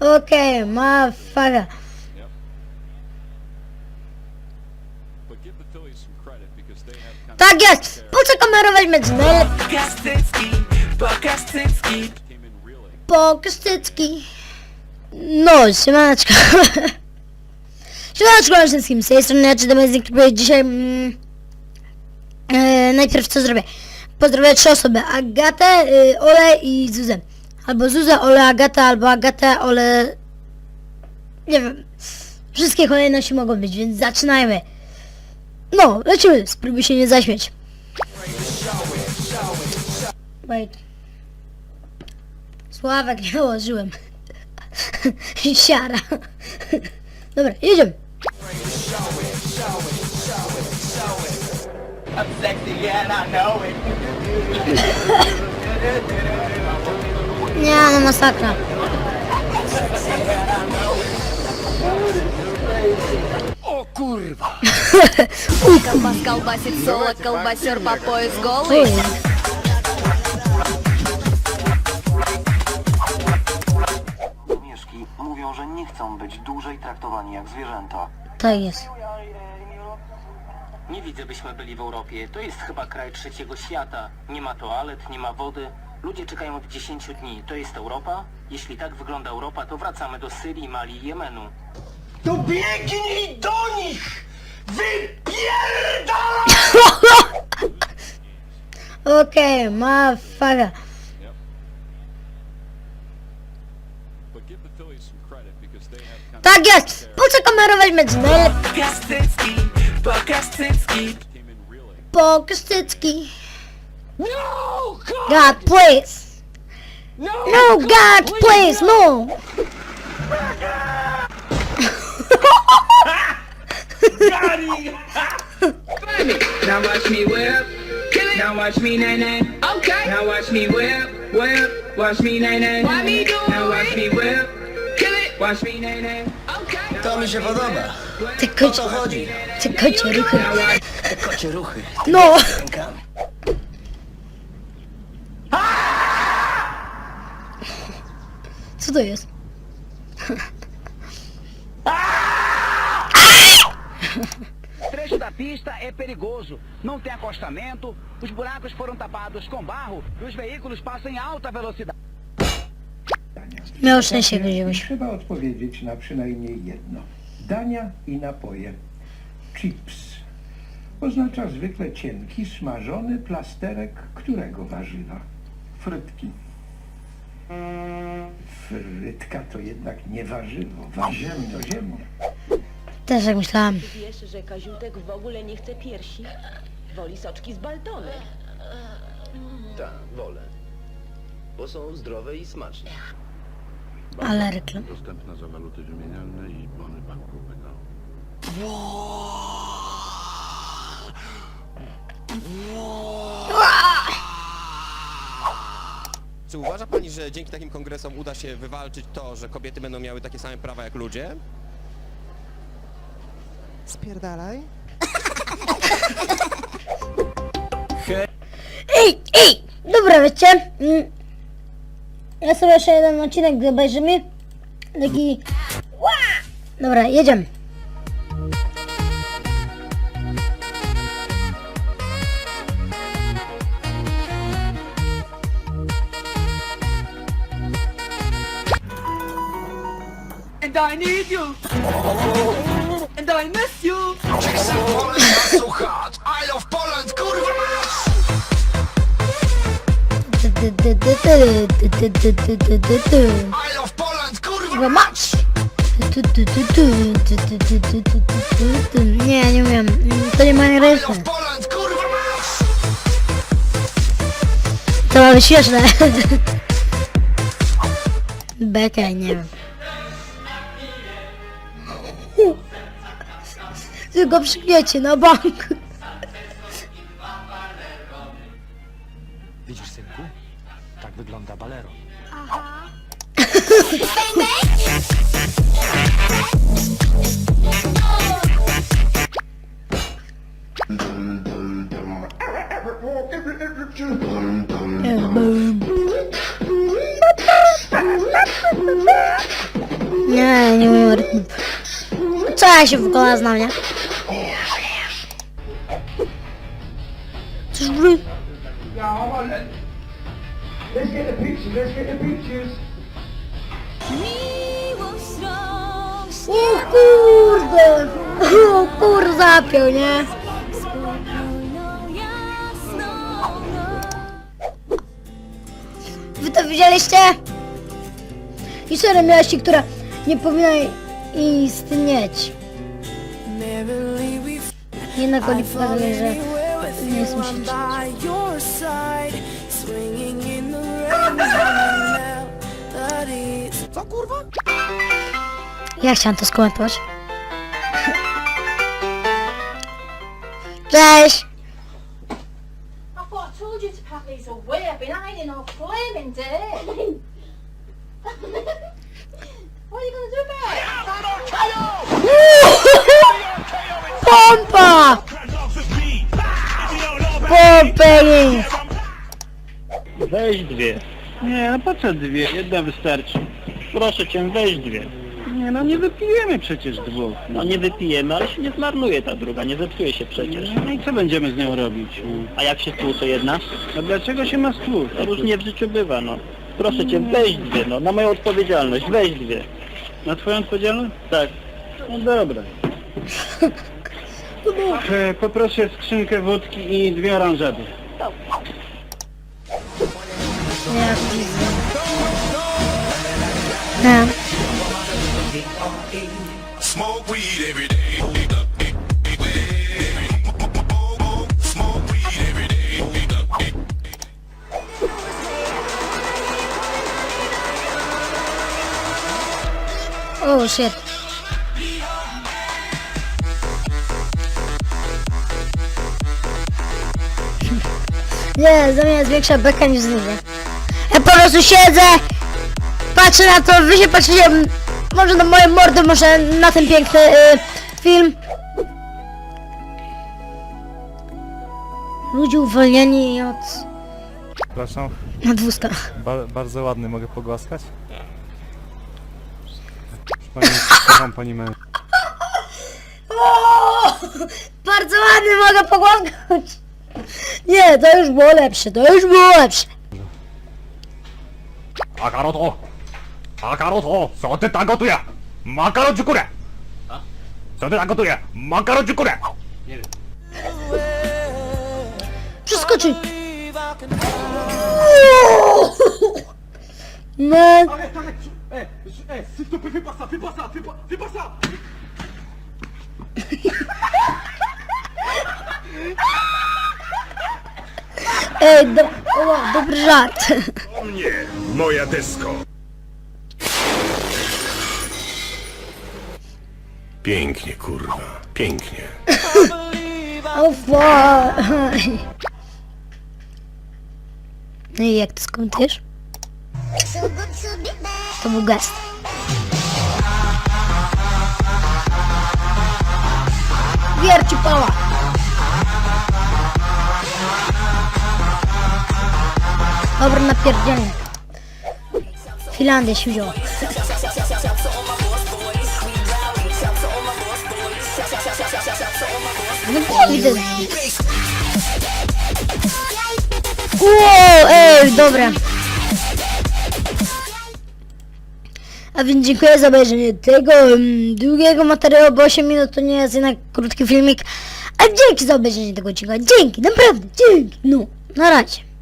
Okay, motherfucker. Yep. Tak jest! Po co kamerować bo Kastycki of came in reeling. Pokostycki. No, siemaneczko. Siemaneczko wszystkim, z tej strony ja czytam język dzisiaj... Mm, e, najpierw co zrobię? Pozdrowię trzy osoby. Agatę, y, Ole i Zuzę. Albo Zuzę, Ole, Agatę, albo Agatę, Ole... Nie wiem. Wszystkie kolejności mogą być, więc zaczynajmy. No, lecimy. Spróbuj się nie zaśmieć. Wait. Sławek nie nałożyłem. Siara. Dobra, jedziemy. I'm sexy and I know it Nie, no masakra. Колбас колбасит соло, колбасер по пояс Co голый. jest? Mieszki mówią, że nie chcą być dłużej traktowani jak zwierzęta. Tak jest. Nie widzę, byśmy byli w Europie. To jest chyba kraj trzeciego świata. Nie ma toalet, nie ma wody. Ludzie czekają od 10 dni. To jest Europa? Jeśli tak wygląda Europa, to wracamy do Syrii, Mali i Jemenu. To biegnij do nich! Wypierdalaj! Okej, ma motherfucker. Tak jest! Po co kamerować mecz najlepszy? Pokaż cycki, pokaż No! God! God, please. No! No, God, please, no. Now watch me whip. Now watch me nay nay. Okay. Now watch me whip, whip. Watch me nay nay. Why me do Now watch me whip. Kill it. Watch me nay nay. Okay. To mi się podoba. Ty O kocie, to chodzi. ty kocie ruchy. Te kocie ruchy. No. Co to jest? trecho da pista é perigoso. Não tem acostamento, os buracos foram tapados com barro e os veículos passam em alta velocidade. Miał szczęście, Grzegorz. Trzeba odpowiedzieć na przynajmniej jedno. Dania i napoje. Chips. Oznacza zwykle cienki, smażony plasterek którego warzywa? Frytki. Frytka to jednak nie warzywo, warzywno ziemne. Też jak myślałam. Wiesz, że Kaziutek w ogóle nie chce piersi? Woli soczki z baltony. Tak, wolę. Bo są zdrowe i smaczne. Ale reklam. Dostępna za waluty wymienialne i bony bankowego. Czy uważa pani, że dzięki takim kongresom uda się wywalczyć to, że kobiety będą miały takie same prawa jak ludzie? Spierdalaj. Ej, ej! Dobra, wiecie? Mm. Ja sobie jeszcze jeden odcinek obejrzymy. Taki... Ła! Dobra, jedziemy. And I need you. And I miss you. I love Poland, kurwa! I love Poland, kurwa! Mać! Nie, nie wiem. To nie ma I To ma być śmieszne. Beka, nie wiem. Tylko przykniecie na bank. Widzisz, synku? Tak wygląda balero. Nie, nie umiem rytmu. Co ja się w ogóle znam, nie? Let's get the pictures, let's get the pictures. O kurde! O kurde, zapiął, nie? Wy to widzieliście? Historia miłości, która nie powinna istnieć. Jednak oni pokazali, że nie jest musi Co kurwa? Ja chciałem to skomentować. Cześć! I thought I told you to pack these away. I've been hiding all flaming day. what are you gonna do Weź dwie. Nie, no po co dwie? Jedna wystarczy. Proszę cię, weź dwie. Nie, no nie wypijemy przecież dwóch. No nie wypijemy, ale się nie zmarnuje ta druga, nie zepsuje się przecież. No i co będziemy z nią robić? A jak się stłucze jedna? No dlaczego się ma stłuc? To różnie w życiu bywa, no. Proszę cię, weź dwie, no, na moją odpowiedzialność, weź dwie. Na twoją odpowiedzialność? Tak. No dobra. E, Poproszę skrzynkę wódki i dwie oranżady. Day. Oh shit. Nie, za mnie jest większa beka niż z nim. Ja po prostu siedzę, patrzę na to, wy się patrzycie, może na moje mordy, może na ten piękny y, film. Ludzie uwolnieni od... Przepraszam, nad wózka. ba bardzo ładny, mogę pogłaskać? Pani, kocham pani. O, bardzo ładny, mogę pogłaskać. Nie, to już było lepsze, to już było lepsze. Akaroto! Akaroto! Co ty tam gotuje? Makaro dziukure! Co ty tam gotuje? Makaro dziukure! Przeskoczy. Man. Ej, do, o, dobry żart. Moja desko. Pięknie, kurwa. Pięknie. O fuck. No i jak to skomentujesz? To był gest. Wierci pała. Dobra, napierdzielnie. Finlandia się wzięła. No widzę. Wow, ej, dobra. A więc dziękuję za obejrzenie tego mm, długiego materiału, bo 8 minut to nie jest jednak krótki filmik. A dzięki za obejrzenie tego odcinka. Dzięki, naprawdę, dzięki. No, na razie.